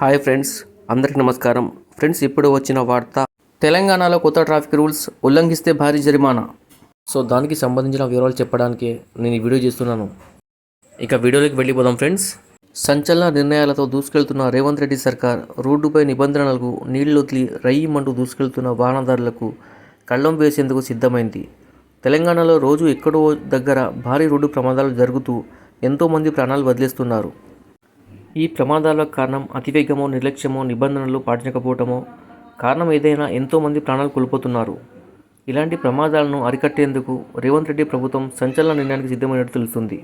Hi friends అందరికీ నమస్కారం. Friends ఇప్పుడు వచ్చిన వార్త. తెలంగాణలో కొత్త ట్రాఫిక్ రూల్స్ ఉల్లంఘిస్తే భారీ జరిమానా. సో దానికి సంబంధించిన వివరాలు చెప్పడానికి నేను ఈ వీడియో చేస్తున్నాను. ఇక వీడియోలోకి వెళ్ళిపోదాం ఫ్రెండ్స్. సంచలన నిర్ణయాలతో దూసుకెళ్తున్న రేవంత్ రెడ్డి సర్కార్ రోడ్డుపై నిబంధనలకు నీళ్ళు వదిలి రయ్యమంటూ దూసుకెళ్తున్న వాహనదారులకు కళ్ళం వేసేందుకు సిద్ధమైంది. తెలంగాణలో రోజు ఎక్కడో దగ్గర భారీ రోడ్డు ప్రమాదాలు జరుగుతూ ఎంతోమంది ప్రాణాలు వదిలేస్తున్నారు. ఈ ప్రమాదాలకు కారణం అతివేగమో నిర్లక్ష్యమో నిబంధనలు పాటించకపోవటమో కారణం ఏదైనా ఎంతోమంది ప్రాణాలు కోల్పోతున్నారు. ఇలాంటి ప్రమాదాలను అరికట్టేందుకు రేవంత్ రెడ్డి ప్రభుత్వం సంచలన నిర్ణయానికి సిద్ధమైనట్టు తెలుస్తుంది.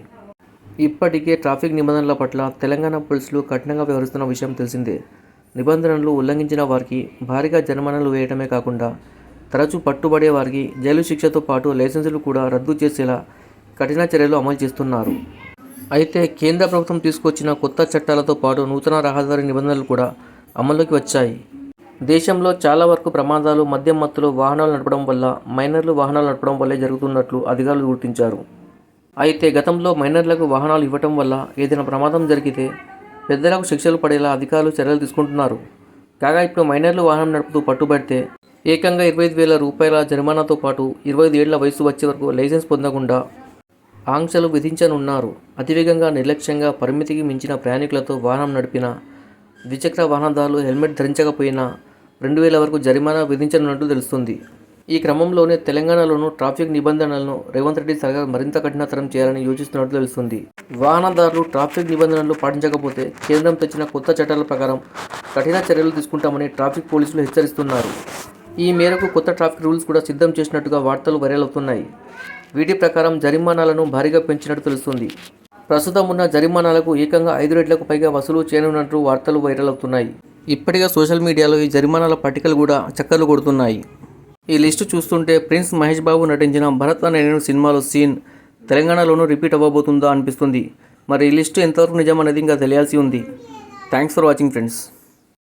ఇప్పటికే ట్రాఫిక్ నిబంధనల పట్ల తెలంగాణ పోలీసులు కఠినంగా వ్యవహరిస్తున్న విషయం తెలిసిందే. నిబంధనలు ఉల్లంఘించిన వారికి భారీగా జరిమానాలు వేయడమే కాకుండా తరచూ పట్టుబడే వారికి జైలు శిక్షతో పాటు లైసెన్సులు కూడా రద్దు చేసేలా కఠిన చర్యలు అమలు చేస్తున్నారు. అయితే కేంద్ర ప్రభుత్వం తీసుకొచ్చిన కొత్త చట్టాలతో పాటు నూతన రహదారి నిబంధనలు కూడా అమల్లోకి వచ్చాయి. దేశంలో చాలా వరకు ప్రమాదాలు మద్యం మత్తులో వాహనాలు నడపడం వల్ల మైనర్లు వాహనాలు నడపడం వల్లే జరుగుతున్నట్లు అధికారులు గుర్తించారు. అయితే గతంలో మైనర్లకు వాహనాలు ఇవ్వటం వల్ల ఏదైనా ప్రమాదం జరిగితే పెద్దలకు శిక్షలు పడేలా అధికారులు చర్యలు తీసుకుంటున్నారు. కాగా ఇప్పుడు మైనర్లు వాహనం నడుపుతూ పట్టుబడితే ఏకంగా ఇరవై ఐదు వేల రూపాయల జరిమానాతో పాటు ఇరవై ఐదు ఏళ్ళ వయసు వచ్చే వరకు లైసెన్స్ పొందకుండా ఆంక్షలు విధించనున్నారు. అతివేగంగా నిర్లక్ష్యంగా పరిమితికి మించిన ప్రయాణికులతో వాహనం నడిపిన ద్విచక్ర వాహనదారులు హెల్మెట్ ధరించకపోయినా రెండు వేల వరకు జరిమానా విధించనున్నట్టు తెలుస్తుంది. ఈ క్రమంలోనే తెలంగాణలోనూ ట్రాఫిక్ నిబంధనలను రేవంత్ రెడ్డి సర్కార్ మరింత కఠినతరం చేయాలని యోచిస్తున్నట్టు తెలుస్తుంది. వాహనదారులు ట్రాఫిక్ నిబంధనలు పాటించకపోతే కేంద్రం తెచ్చిన కొత్త చట్టాల ప్రకారం కఠిన చర్యలు తీసుకుంటామని ట్రాఫిక్ పోలీసులు హెచ్చరిస్తున్నారు. ఈ మేరకు కొత్త ట్రాఫిక్ రూల్స్ కూడా సిద్ధం చేసినట్టుగా వార్తలు వైరల్ అవుతున్నాయి. వీటి ప్రకారం జరిమానాలను భారీగా పెంచినట్టు తెలుస్తుంది. ప్రస్తుతం ఉన్న జరిమానాలకు ఏకంగా ఐదు రెట్లకు పైగా వసూలు చేయనున్నట్టు వార్తలు వైరల్ అవుతున్నాయి. ఇప్పటిగా సోషల్ మీడియాలో ఈ జరిమానాల పట్టికలు కూడా చక్కర్లు కొడుతున్నాయి. ఈ లిస్టు చూస్తుంటే ప్రిన్స్ మహేష్ బాబు నటించిన భరత్ అనే నేను సినిమాలో సీన్ తెలంగాణలోనూ రిపీట్ అవ్వబోతుందా అనిపిస్తుంది. మరి ఈ లిస్టు ఎంతవరకు నిజం అనేది ఇంకా తెలియాల్సి ఉంది. Thanks for watching friends.